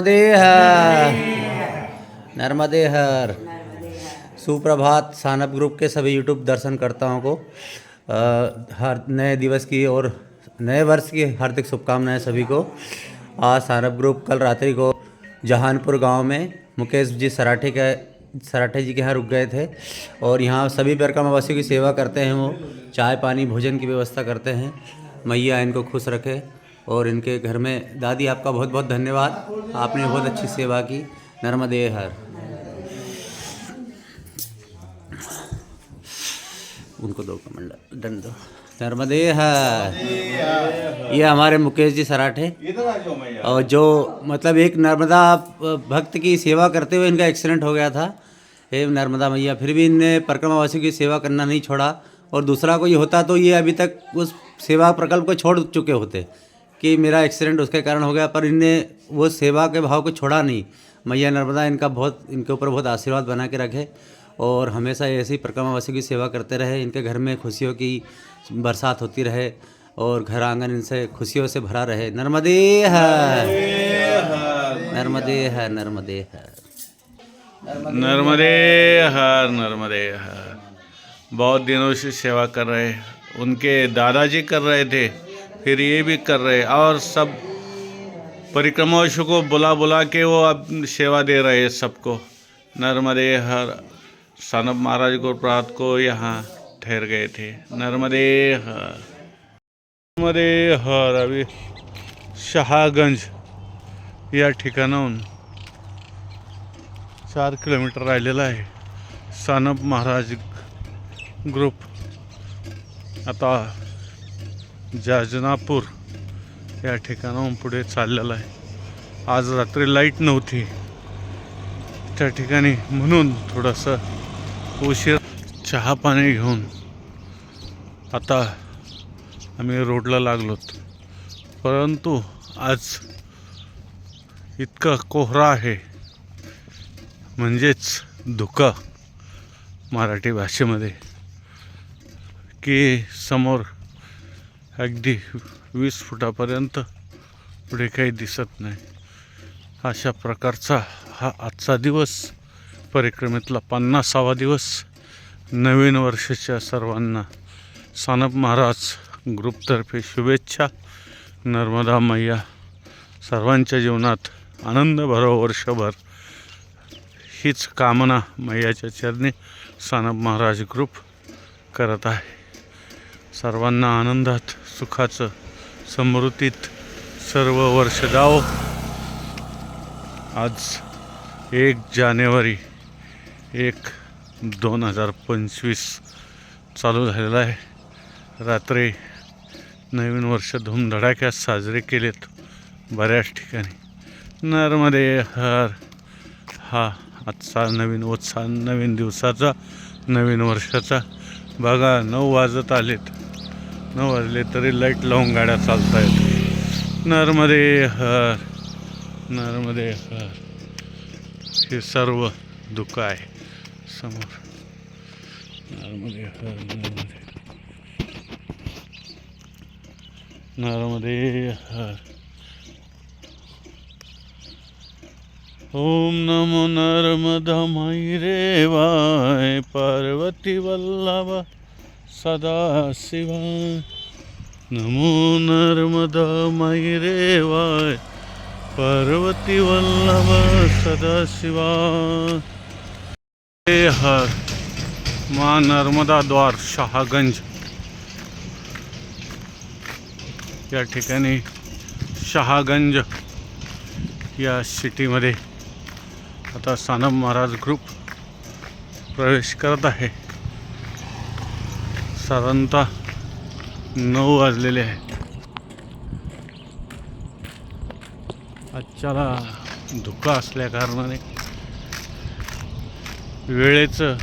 नर्मदे हर नर्मदे हर सुप्रभात सानप ग्रुप के सभी यूट्यूब दर्शनकर्ताओं को। अ, हर नए दिवस की और नए वर्ष की हार्दिक शुभकामनाएँ सभी को। आज सानप ग्रुप कल रात्रि को जहानपुर गाँव में मुकेश जी सराठे के सराठे जी के यहाँ रुक गए थे और यहाँ सभी परिक्रमावासियों की सेवा करते हैं वो। चाय पानी भोजन की व्यवस्था करते हैं। मैया इनको खुश रखे। और इनके घर में, दादी आपका बहुत बहुत धन्यवाद। आपने बहुत अच्छी सेवा की। नर्मदे हर। उनको दो कमंडल। दंड दो। नर्मदे हर। ये हमारे मुकेश जी सराठे। और जो मतलब एक नर्मदा भक्त की सेवा करते हुए इनका एक्सीडेंट हो गया था। हे नर्मदा मैया, फिर भी इनने परिक्रमावासियों की सेवा करना नहीं छोड़ा। और दूसरा कोई होता तो ये अभी तक उस सेवा प्रकल्प को छोड़ चुके होते। कि मेरा एक्सीडेंट उसके कारण हो गया, पर इनने वो सेवा के भाव को छोड़ा नहीं। मैया नर्मदा इनका बहुत, इनके ऊपर बहुत आशीर्वाद बना के रखे और हमेशा ऐसे परिक्रमावासियों की सेवा करते रहे। इनके घर में खुशियों की बरसात होती रहे और घर आँगन इनसे खुशियों से भरा रहे। नर्मदे है। नर्मदे है नर्मदे है। नर्मदे हर नर्मदे हर बहुत दिनों से सेवा कर रहे उनके दादाजी कर रहे थे। फिर ये भी कर रहे और सब परिक्रमावासियों को बुला बुला के वो अब सेवा दे रहे हैं सबको। नर्मदे हर सानब महाराज गुरुप्रसाद को यहाँ ठहर गए थे। नर्मदे हर नर्मदे हर, अभी शहागंज, या ठिकाणाहून चार किलोमीटर राहिलेलं आहे सानप महाराज ग्रुप आता जाजनापूर या ठिकाणाहून पुढे चाललेलं आहे. आज रात्री लाइट नव्हती. त्या ठिकाणी म्हणून थोडंसं उशीर चहा पाणी घेऊन आता आम्ही रोडला लागलोत परंतु आज इतका कोहरा आहे. म्हणजेच धुकं मराठी भाषेमध्ये. की समोर अगदी वीस फुटापर्यंत पुढे काही दिसत नाही. अशा प्रकारचा हा आजचा दिवस परिक्रमेतला पन्नासावा दिवस नवीन वर्षाच्या सर्वांना सानप महाराज ग्रुपतर्फे शुभेच्छा. नर्मदा मैया सर्वांच्या जीवनात आनंद भरो वर्षभर. हीच कामना मैयाच्या चरणी सानप महाराज ग्रुप करत आहे. सर्वांना आनंदात सुखाचं समृद्धीत सर्व वर्ष जावो. आज एक जानेवारी एक दोन हजार पंचवीस चालू झालेला आहे. रात्री नवीन वर्ष धूमधडाक्यात साजरे केलेत बऱ्याच ठिकाणी. नर्मदे हर हा आजचा नवीन उत्साह नवीन दिवसाचा नवीन वर्षाचा. बघा नऊ वाजत आलेत. नऊ वाजले तरी लाइट लावून गाड्या चालत आहेत नर्मदे हर नर्मदे हर. हे सर्व दुःख आहे. समोर. नर्मदे हर नर्मदे नर्मदे हर. ओम नमो नर्मदा माई रे वाय पार्वती वल्लभ. सदाशिवाय नमो नर्मदा माई वाय पार्वती वल्लभ सदाशिवाय हे हर माँ नर्मदा द्वार शहागंज. या ठिकाणी शहागंज या सिटीमध्ये आता सानम महाराज ग्रुप प्रवेश करत आहे. साधारणतः नऊ वाजलेले आहे आजच्याला धुका असल्या कारणाने वेळेचं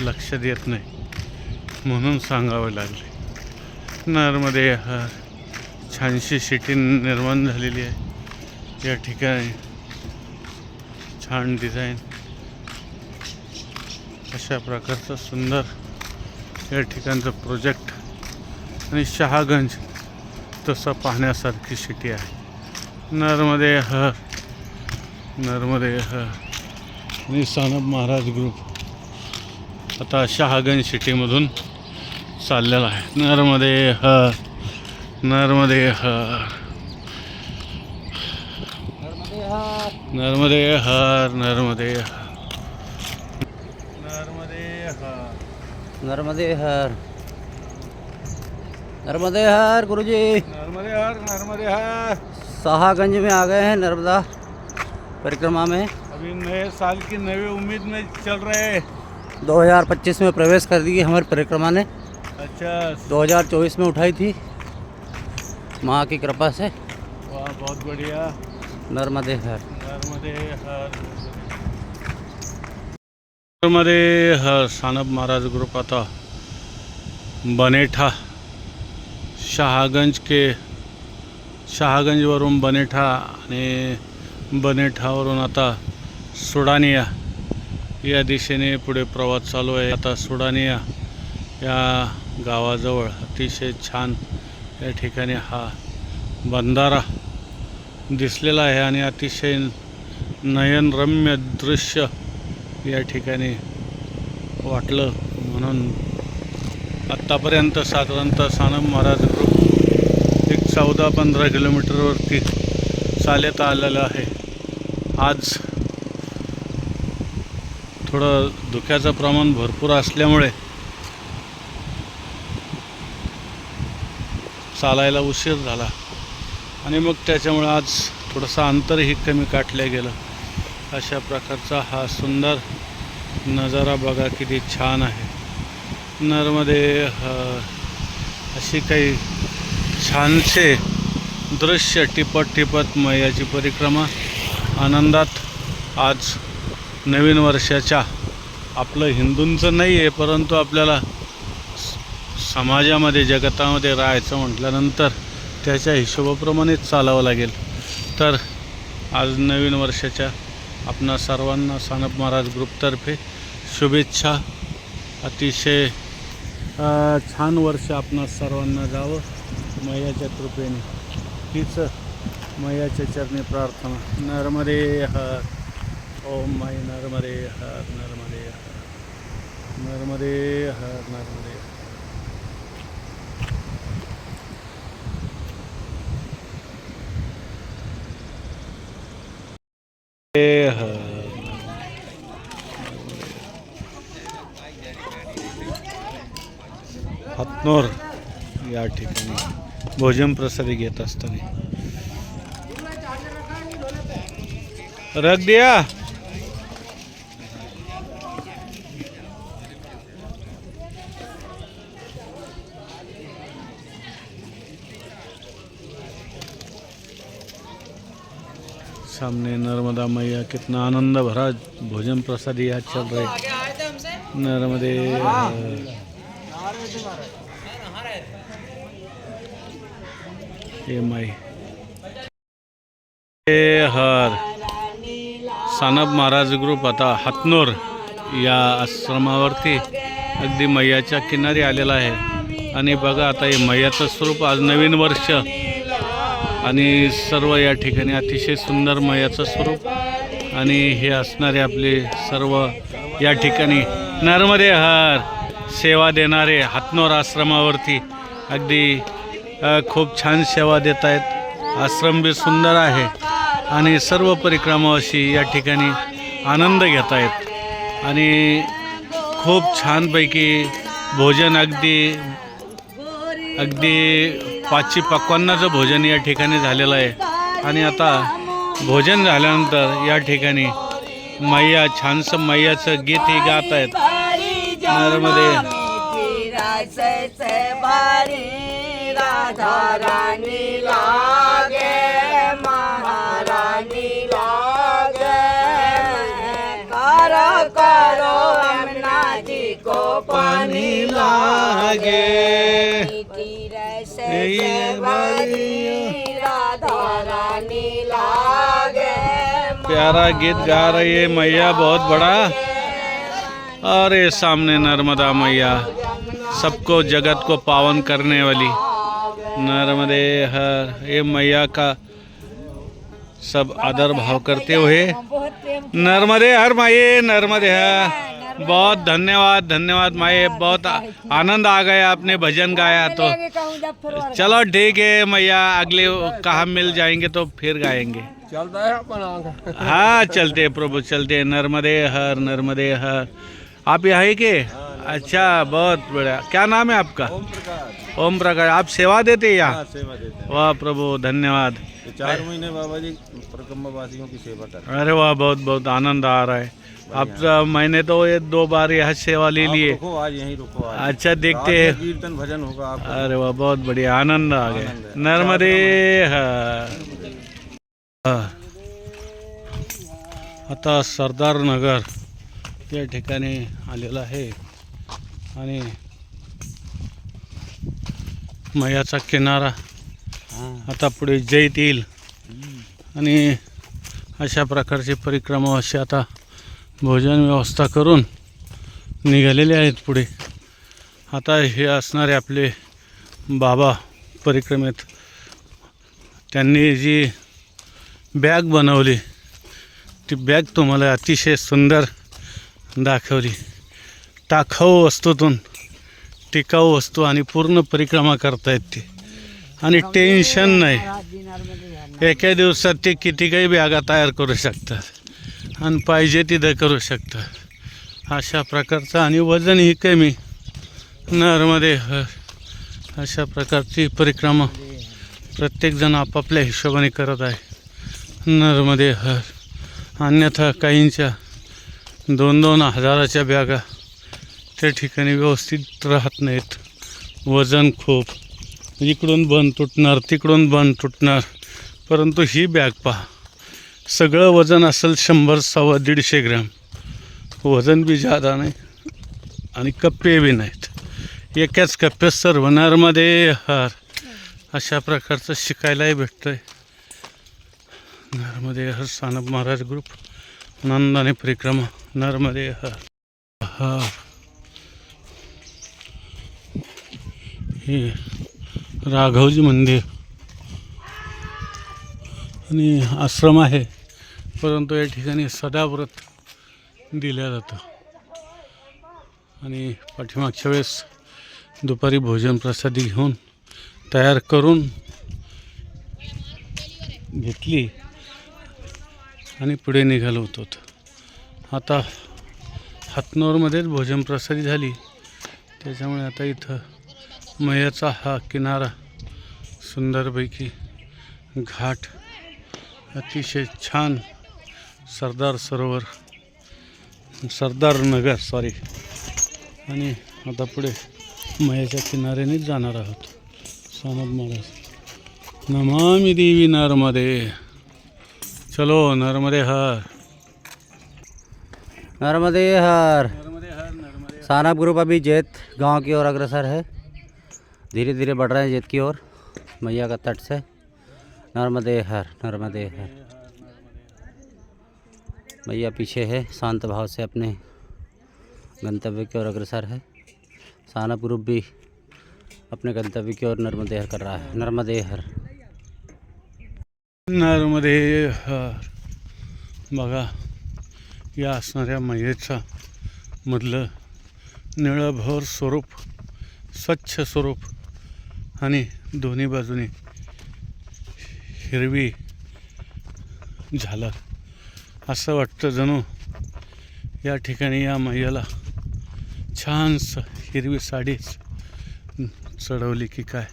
लक्ष देत नाही म्हणून सांगावे लागले. नरमध्ये छानशी सिटी निर्माण झालेली आहे. या ठिकाणी छान डिझाईन अशा प्रकारचं सुंदर या ठिकाणचं प्रोजेक्ट आणि शहागंज तसं पाहण्यासारखी सिटी आहे. नर्मदे ह नर्मदे ह. आणि सानब महाराज ग्रुप आता शहागंज सिटीमधून चाललेला आहे. नर्मदे ह नर्मदे ह. नर्मदे हर नर्मदे हर. नर्मदे हर नर्मदे हर गुरुजी। नर्मदे हर नर्मदे हर शाहगंज में आ गए हैं नर्मदा परिक्रमा में। अभी नए साल की नई उम्मीद में चल रहे हैं। 2025 में प्रवेश कर दी हमारी परिक्रमा ने। अच्छा। 2024 में उठाई थी। माँ की कृपा से। वाह बहुत बढ़िया। नर्मदे हर नर्मदे हर मध्ये हर सानप महाराज ग्रुप आता बनेठा शहागंज के शहागंजवरून बनेठा आणि बनेठावरून आता सुडानिया. या दिशेने पुढे प्रवास चालू आहे. आता सुडानिया या गावाजवळ अतिशय छान या ठिकाणी हा बंधारा दिसलेला आहे आणि अतिशय नयनरम्य दृश्य या ठिकाणी वाटलं म्हणून आत्तापर्यंत साधारणतः सानम महाराज ग्रुप एक चौदा पंधरा किलोमीटरवरती चालत आलेलं आहे. आज थोडं धुक्याचं प्रमाण भरपूर असल्यामुळे चालायला उशीर झाला आणि मग त्याच्यामुळे आज थोडंसं अंतरही कमी काटलं गेलं. अशा प्रकारचा हा सुंदर नजारा बघा किती छान आहे. नरमध्ये ह- अशी काही छानसे दृश्य टिपत टिपत मैयाची परिक्रमा आनंदात आज नवीन वर्षाच्या आपलं हिंदूंचं नाही आहे परंतु आपल्याला समाजामध्ये जगतामध्ये राहायचं म्हटल्यानंतर त्याच्या हिशोबाप्रमाणेच चालावं लागेल. तर आज नवीन वर्षाच्या आपणा सर्वांना सानप महाराज ग्रुपतर्फे शुभेच्छा. अतिशय छान वर्ष आपणा सर्वांना जावं. मैयाच्या कृपेने. हीच मैयाच्या चरणी प्रार्थना. नर्मदे हर. ओम माई नर्मदे हर नर्मदे हर. नर्मदे हर नर्मदे हातनोर या ठिकाणी भोजन प्रसादी घेत असताना. रख दिया. सामने नर्मदा मैया कितना आनंद भरा भोजन प्रसादी आज चल रहे. नर्मदे ए माई ए हर सानप महाराज ग्रुप आता हातनोर या आश्रमावरती अगदी मैयाच्या किनारी आलेला आहे. आणि बघा आता हे मैयाचं स्वरूप आज नवीन वर्ष. आणि सर्व या ठिकाणी अतिशय सुंदर मैयाचं स्वरूप. आणि हे असणारे आपले सर्व या ठिकाणी नर्मदे हर सेवा देणारे हातनोर आश्रमावरती अगदी खूप छान सेवा देत आहेत आश्रम बी सुंदर आहे. आणि सर्व परिक्रमावासी या ठिकाणी आनंद घेत आहेत आणि खूप छानपैकी भोजन अगदी अगदी पाचशे पक्वान्नाचं भोजन या ठिकाणी झालेलं आहे. आणि आता भोजन झाल्यानंतर या ठिकाणी मैया छानसं मैयाचं गीत हे गात आहेत नर्मदे राधा रानी लागे महारानी लागे। करो करो यमुना जी को पानी लागे। लागे प्यारा गीत गा रही है मैया बहुत बड़ा। अरे सामने नर्मदा मैया सबको जगत को पावन करने वाली। नर्मदे हर ये मैया का सब आदर भाव करते हुए। नर्मदे हर माए नर्मदे हर। बहुत धन्यवाद धन्यवाद माए बहुत आनंद आ गया आपने भजन गाया तो। चलो ठीक है मैया अगले कहाँ मिल जाएँगे तो फिर गाएँगे। चलता है हाँ चलते प्रभु चलते नर्मदे हर नर्मदे हर। आप यहाँ ही के? अच्छा बहुत बढ़िया। क्या नाम है आपका? ओम प्रकाश। आप सेवा देते हैं यहाँ? सेवा देते हैं। वाह प्रभु धन्यवाद। चार महीने बाबा जी परिक्रमा वासियों की सेवा कर अरे वाह बहुत बहुत आनंद आ रहा है। तो मैंने तो ये दो बार यहाँ सेवा ले लिए। आज यहीं रुको आज। अच्छा देखते हैं। कीर्तन भजन होगा आप अरे वाह बहुत बढ़िया आनंद आ गया। है। नर्मदे. आता सरदार नगर या ठिकाणी आलेलं आहे. आणि मयाचा किनारा. आता पुढे जैत येईल. आणि अशा प्रकारची परिक्रमा अशी आता भोजन व्यवस्था करून निघालेले आहेत पुढे. आता हे असणारे आपले बाबा परिक्रमेत त्यांनी जी बॅग बनवली ती बॅग तुम्हाला अतिशय सुंदर दाखवली. टाकाऊ वस्तूतून टिकाऊ वस्तू आणि पूर्ण परिक्रमा करतायत ते. आणि टेन्शन नाही. एका दिवसात ते किती काही बॅगा तयार करू शकतात आणि पाहिजे तिथं करू शकतात. अशा प्रकारचं आणि वजनही कमी. नरमध्ये अशा प्रकारची परिक्रमा प्रत्येकजण आपापल्या हिशोबाने करत आहे. नरमध्ये हर अन्यथा काहींच्या दोन दोन हजाराच्या बॅगा त्या ठिकाणी व्यवस्थित राहत नाहीत. वजन खूप. इकडून बंद तुटणार तिकडून बंद तुटणार. परंतु ही बॅग पहा. सगळं वजन असेल शंभर सव्वा दीडशे ग्रॅम. वजन बी जादा नाही आणि कप्पे बी नाहीत. एकाच कप्प्यात सर्वनारमध्ये हार. अशा प्रकारचं शिकायलाही भेटतं आहे नर्मदे हर सानप महाराज ग्रुप. आनंदाने परिक्रमा. नर्मदे हर. हार. हे राघवजी मंदिर. आणि आश्रम आहे परंतु या ठिकाणी सदाव्रत दिलं जातं. आणि पाठीमागच्या वेळेस दुपारी भोजन प्रसादी घेऊन तयार करून घेतली आणि पुढे निघालो होतो. आता हातनोरमध्येच भोजन प्रसादी झाली. त्याच्यामुळे आता इथं मयाचा हा किनारा सुंदरपैकी घाट अतिशय छान सरदार सरोवर सरदार नगर सॉरी आणि आता पुढे मयाच्या किनाऱ्यानेच जाणार आहोत. सानद महाराज. नमामि देवी नर्मदे. चलो नर्मदे हर. नर्मदे हर. सानप ग्रुप अभी जैत गांव की ओर अग्रसर है। धीरे धीरे बढ़ रहे हैं जैत की ओर। मैया का तट से। नर्मदे हर नर्मदे हर। मैया पीछे है, शांत भाव से अपने गंतव्य की ओर अग्रसर है। सानप ग्रुप भी अपने गंतव्य की ओर नर्मदे हर कर रहा है। नर्मदे हर। नर्मदे हर। असणाऱ्या मयेचा मधलं निळभर स्वरूप, स्वच्छ स्वरूप आणि दोन्ही बाजूने हिरवी झालं असं वाटतं जणू या ठिकाणी या मैयाला छानसं हिरवी साडीच चढवली की काय.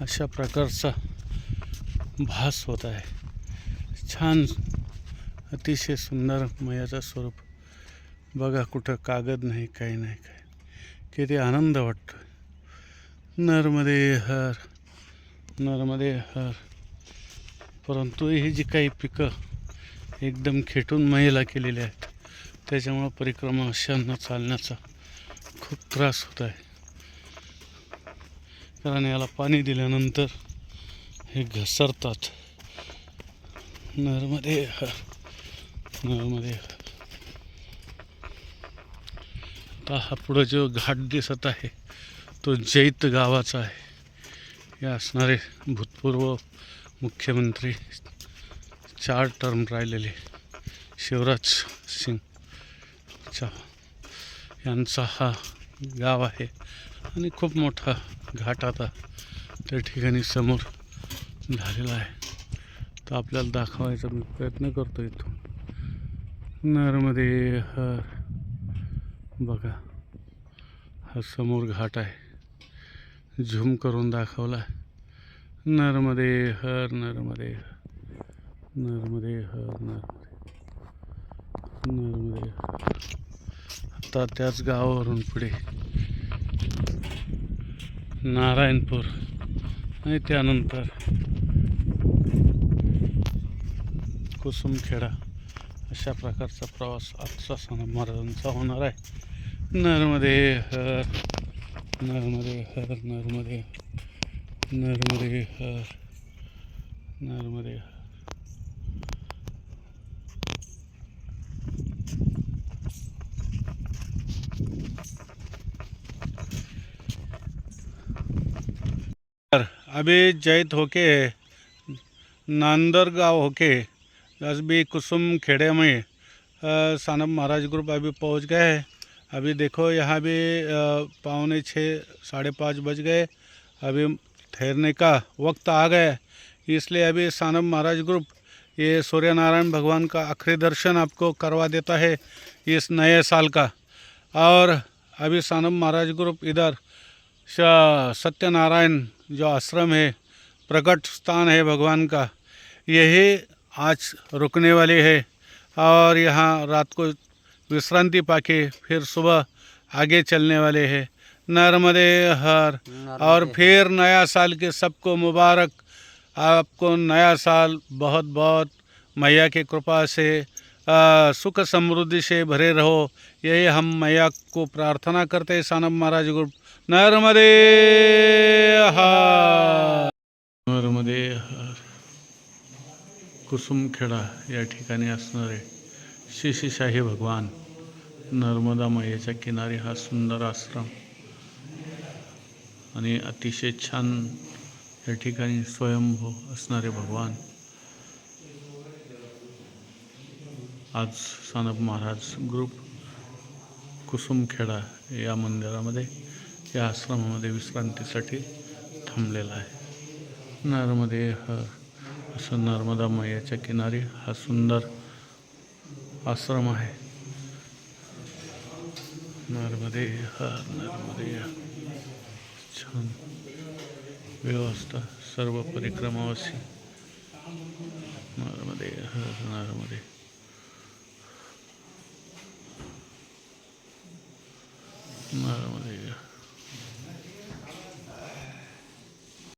अशा प्रकारचा भास होत आहे. छान अतिशय सुंदर मयाचं स्वरूप. बघा कुठं कागद नाही काही नाही काय किती आनंद वाटतो नर्मदे हर नर्मदे हर. परंतु ही जी काही पिकं एकदम खेटून महिला केलेली आहेत त्याच्यामुळं परिक्रमा अशांना चालण्याचा खूप त्रास होत आहे. कारण याला पाणी दिल्यानंतर हे घसरतात. नर्मदे हर नर्मदे हर. आता हा पुढं जो घाट दिसत आहे तो जैत गावाचा आहे. हे असणारे भूतपूर्व मुख्यमंत्री चार टर्म राहिलेले शिवराज सिंग यांचा हा गाव आहे आणि खूप मोठा घाट आता त्या ठिकाणी समोर झालेला आहे. तर आपल्याला दाखवायचा मी प्रयत्न करतो इथून. नर्मदे हर. बघा हा समोर घाट आहे. झूम करून दाखवला नर्मदे हर नर्मदे नर्मदे हर नर्मदे नर्मदे हर. आता त्याच गावावरून पुढे. नारायणपूर. आणि त्यानंतर कुसुमखेडा. अशा प्रकारचा प्रवास आजचा सण महाराजांचा होणार आहे. नर्मदे हर. नर्मदे हर, नर्मदे नर्मदे हर नर्मदे हर। अभी जैत होके नांदर गाँव होके बस भी कुसुम खेड़े में सानप महाराज ग्रुप अभी पहुँच गए हैं। अभी देखो, यहाँ भी पौने छः, साढ़े पाँच बज गए। अभी ठहरने का वक्त आ गया इसलिए अभी सानप महाराज ग्रुप, ये सूर्य नारायण भगवान का आखिरी दर्शन आपको करवा देता है इस नए साल का। और अभी सानप महाराज ग्रुप इधर सत्यनारायण जो आश्रम है, प्रकट स्थान है भगवान का, यही आज रुकने वाली है। और यहाँ रात को विश्रांति पाके फिर सुबह आगे चलने वाले हैं। नर्मदे हर। और फिर नया साल के सबको मुबारक। आपको नया साल बहुत बहुत मैया की कृपा से आ, सुख समृद्धि से भरे रहो। यही हम मैया को प्रार्थना करते हैं सानप महाराज ग्रुप नर्मदे हर। नर्मदे हर। कुसुमखेडा या ठिकाणी असणारे शिशीशाही भगवान। नर्मदा मैयाच्या किनारी हा सुंदर आश्रम. आणि अतिशय छान या ठिकाणी स्वयंभू असणारे भगवान. आज सानप महाराज ग्रुप कुसुमखेडा या मंदिरामध्ये या आश्रमामध्ये विश्रांतीसाठी थांबलेला आहे. नर्मदे हर असं नर्मदा मैयाच्या किनारी हा सुंदर आश्रम आहे. नर्मदे हर नर्मदे. छान. व्यवस्था. सर्व परिक्रमावासी. नर्मदे हर नर्मदे. नर्मदे.